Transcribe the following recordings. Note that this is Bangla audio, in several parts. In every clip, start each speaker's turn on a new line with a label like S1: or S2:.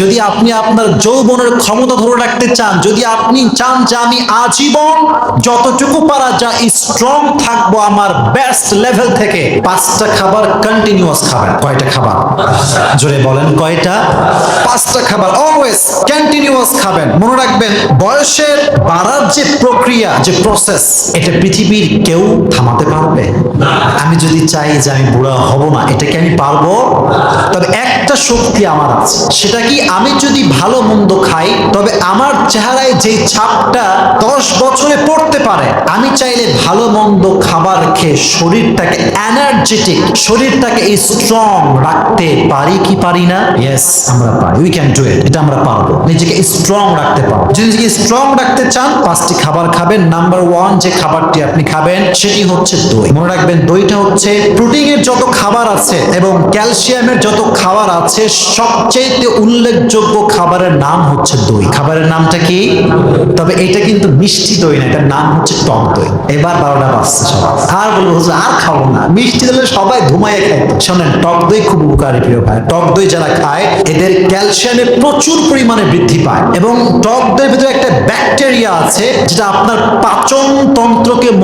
S1: যদি আপনি আপনার যৌবনের ক্ষমতা ধরে রাখতে চান, যদি আপনি চান যে আমি আজীবন যতটুকু পারা যা স্ট্রং থাকব আমার বেস্ট লেভেল থেকে, পাঁচটা খাবার কন্টিনিউয়াস খাবেন। কয়টা খাবার? জোরে বলেন, কয়টা? পাঁচটা খাবার অলওয়েজ কন্টিনিউয়াস খাবেন। মনে রাখবেন, বয়সের বাড়ার যে প্রক্রিয়া, যে প্রসেস এটা পৃথিবীর কেউ থামাতে পারবে। আমি যদি চাই যে আমি বুড়া হব না, এটা কি আমি পারব? তবে একটা শক্তি আমার আছে, সেটা কি আমি যদি ভালো মন্দ খাই, তবে আমার চেহারায় যে ছাপটা দশ বছরে পড়তে পারে, আমি চাইলে ভালো মন্দ খাবার খেয়ে শরীরটাকে এনার্জেটিক শরীরটাকে স্ট্রং রাখতে পারি কি পারি না? ইয়েস আমরা পারি। উই ক্যান ডু ইট এটা আমরা পারব। নিজেকে স্ট্রং রাখতে পারব। যদি নিজেকে স্ট্রং রাখতে চান, পাঁচটি খাবার খাবেন। নাম্বার ওয়ান যে খাবারটি আপনি খাবেন, সেটি হচ্ছে দই। মনে রাখবেন, দইটা হচ্ছে প্রোটিনের যত খাবার আছে এবং ক্যালসিয়ামের যত খাবার আছে সবচেয়ে উল্লেখযোগ্য খাবারের নাম হচ্ছে দই। খাবারের নামটা কি? তবে এটা কিন্তু মিষ্টি দই না এটার নাম হচ্ছে টক দই। এবার বারোটা বাজছে সবাই আর বলব হুজুর, আর খাব না। মিষ্টি দিলে সবাই ঘুমায় খায়। শোনেন টক দই খুব উপকারী প্রিয় ভাই। টক দই যারা খায় এদের ক্যালসিয়ামে প্রচুর পরিমাণে বৃদ্ধি পায়। এবং টক দইয়ের ভিতরে একটা ব্যাকটেরিয়া আছে যেটা আপনার পাচন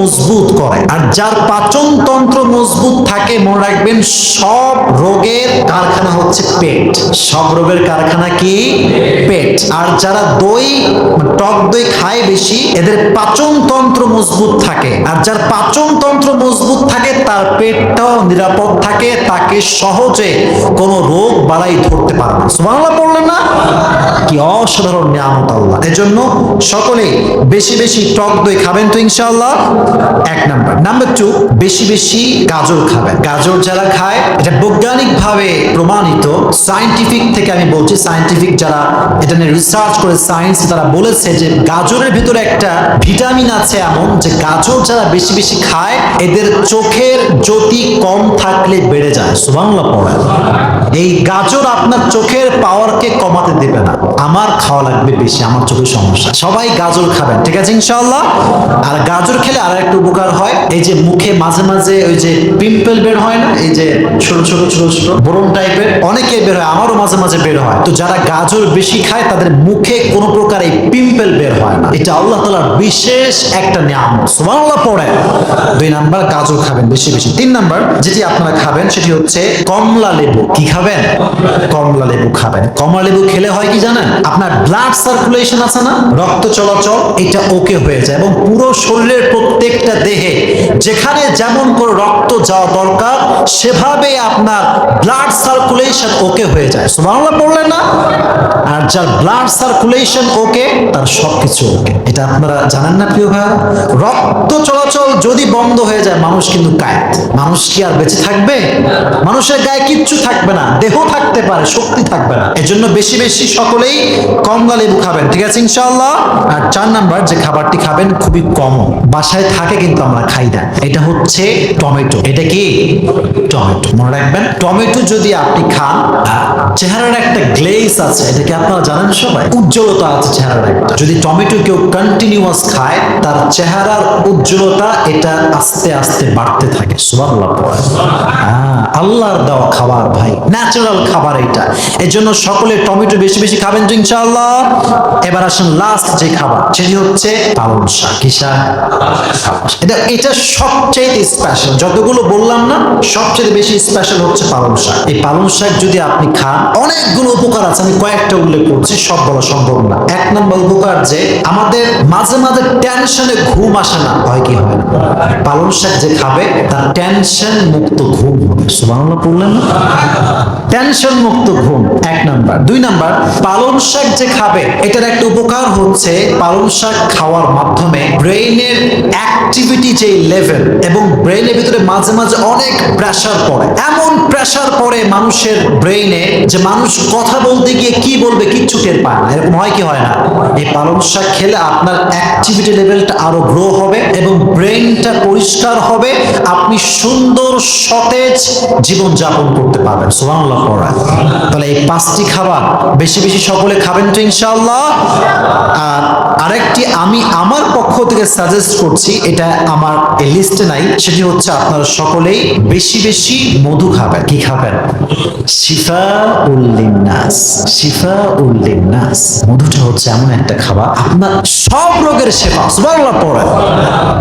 S1: মজবুত করে। আর যার পাচন তন্ত্র মজবুত থাকে, মনে রাখবেন, সব রোগের কারখানা হচ্ছে পেট। সব রোগের কারখানা কি? পেট। আর যারা দই মানে টক দই খায় বেশি, এদের পাচন তন্ত্র মজবুত থাকে। আর যার পাচন তন্ত্র মজবুত থাকে, তার পেটটাও নিরাপদ থাকে, তাকে সহজে কোনো রোগ বালাই ধরতে পারে না। না? কি অসাধারণ নিয়ামত আল্লাহ। এজন্য বেশি বেশি টক দই খাবেন তো ইনশাআল্লাহ? এক নাম্বার। নাম্বার টু বেশি বেশি গাজর খাবেন। গাজর যারা খায়, এটা প্রমাণিত। থেকে আমি বলছি যারা এটা নিয়ে রিসার্চ করে সায়েন্স তারা বলেছে যে গাজরের ভিতরে একটা ভিটামিন আছে এমন যে গাজর যারা বেশি বেশি খায়, এদের চোখের জ্যোতি কম থাকলে বেড়ে যায়। সুবহানাল্লাহ পড়ে এই গাজর আপনার চোখের পাওয়ারকে কমাতে দেবে না। আমার খাওয়া লাগবে বেশি, আমার চোখের সমস্যা। সবাই গাজর খাবেন, ঠিক আছে ইনশাআল্লাহ? আর গাজর খেলে আর একটা উপকার হয়, এই যে মুখে মাঝে মাঝে ওই যে পিম্পল বের হয় না, এই যে ছোট ছোট ছোট ছোট বরম টাইপের অনেকে বের হয়, আমারও মাঝে মাঝে বের হয়। তো যারা গাজর বেশি খায়, তাদের মুখে কোনো প্রকার এই পিম্পল বের হয় না। এটা আল্লাহ তালার বিশেষ একটা নিয়ম সুবহানাল্লাহ পড়ে দুই নাম্বার, গাজর খাবেন বেশি বেশি। তিন নাম্বার, যেটি আপনারা খাবেন, সেটি হচ্ছে কমলা লেবু। কি খাবেন? কমলা লেবু খাবেন। কমলা লেবু খেলে হয় কি জানেন? আপনার ব্লাড সার্কুলেশন আছে না? রক্ত চলাচল, এটা ওকে হয়ে যায় এবং পুরো শরীরের প্রত্যেকটা দেহে যেখানে যেমন করে রক্ত যাওয়া দরকার, সেভাবে আপনার ব্লাড সার্কুলেশন ওকে হয়ে যায়। সুবহানাল্লাহ পড়লেন না? আর যার ব্লাড সার্কুলেশন ওকে তার সবকিছু ওকে এটা আপনারা জানেন না, প্রিয় ভাই রক্ত চলাচল যদি বন্ধ হয়ে যায়, মানুষ কিন্তু কায়েত মানুষ কি আর বেঁচে থাকবে? মানুষের গায়ে কিচ্ছু থাকবে না, দেহ থাকতে পারে, শক্তি থাকবে না। এজন্য বেশি বেশি সকলেই কমলা লেবু খাবেন, ঠিক আছে ইনশাআল্লাহ? আর চার নাম্বার, যে খাবারটি খাবেন খুবই কম বাসায় থাকে কিন্তু আমরা খাই না। এটা হচ্ছে টমেটো। এটা কি? টমেটো। মনে রাখবেন টমেটো যদি আপনি খান চেহারার একটা গ্লেজ আছে এটা কি আপনারা জানেন সবাই? উজ্জ্বলতা আছে চেহারার একটা। যদি টমেটো কেউ কন্টিনিউয়াস খায় তার চেহারার উজ্জ্বলতা এটা আস্তে আস্তে বাড়তে থাকে। সুবহানাল্লাহ হ্যাঁ, আল্লাহর দেওয়া খাবার ভাই ন্যাচারাল খাবার এটা এর জন্য সকলে টমেটো বেশি বেশি খাবেন তো ইনশাআল্লাহ। এবার আসেন লাস্ট যে খাবার সেটি হচ্ছে পালং শাক। কি শাক? এটা এটা সবচেয়ে স্পেশাল যতগুলো বললাম না সবচেয়ে বেশি স্পেশাল হচ্ছে পালং শাক। এই পালং শাক যদি আপনি খান, অনেকগুলো উপকার আছে, আমি কয়েকটা উল্লেখ করছি, সব বলা সম্ভব না। এক নম্বর উপকার যে, আমাদের মাঝে মাঝে টেনশনে ঘুম আসে না, হয় কি হয় না? পালং শাক যে খাবে, তার টেনশন মুক্ত ঘুম হবে। সুবহানাল্লাহ পড়লেন না? টেনশন মুক্ত ঘুম, এক নাম্বার। দুই নাম্বার, পালং শাক যে খাবে, এটার একটা উপকার হচ্ছে পালং শাক খাওয়ার মাধ্যমে ব্রেইনের অ্যাক্টিভিটি যে লেভেল এবং ব্রেইনের ভিতরে মাঝে মাঝে অনেক প্রেসার পড়ে। এমন প্রেসার পড়ে মানুষের ব্রেইনে যে মানুষ কথা বলতে গিয়ে কি বলবে কিচ্ছু টের পায় না। এরকম হয় কি হয় না? এই পালং শাক খেলে আপনার অ্যাক্টিভিটি লেভেলটা আরও গ্রো হবে এবং ব্রেইনটা পরিষ্কার হবে। আপনি সুন্দর, সতেজ জীবন যাপন করতে পারবেন। সুবহানাল্লাহ, পড়া। তাহলে এই পাঁচটি খাবার বেশি বেশি সকলে খাবেন তো ইনশাআল্লাহ। আর আরেকটি আমি আমার পক্ষ থেকে সাজেস্ট করছি, এটা আমার লিস্টে নাই, সেটি হচ্ছে আপনারা সকলেই বেশি বেশি মধু খাবেন। কি খাবেন? শিফা উল্লিনাস শিফা উল্লিনাস মধুটা হচ্ছে এমন একটা খাবার, আপনার সব রোগের শেফা সুবহানাল্লাহ পড়ে।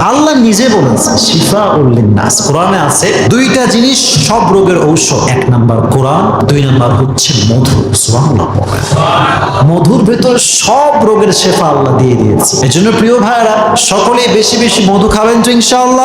S1: আল্লাহ নিজে বলেছে শিফা উল্লিনাস কোরআনে আছে দুইটা জিনিস, সব রোগের ঔষধ। এক নাম্বার কোরআন, দুই নাম্বার হচ্ছে মধু, সুবহানাল্লাহ পড়ে। মধুর ভেতর সব রোগের শেফা আল্লাহ দিয়ে দিয়েছে। এজন্য প্রিয় ভাইরা সকলেই বেশি বেশি মধু খাবেন তো ইনশাআল্লাহ।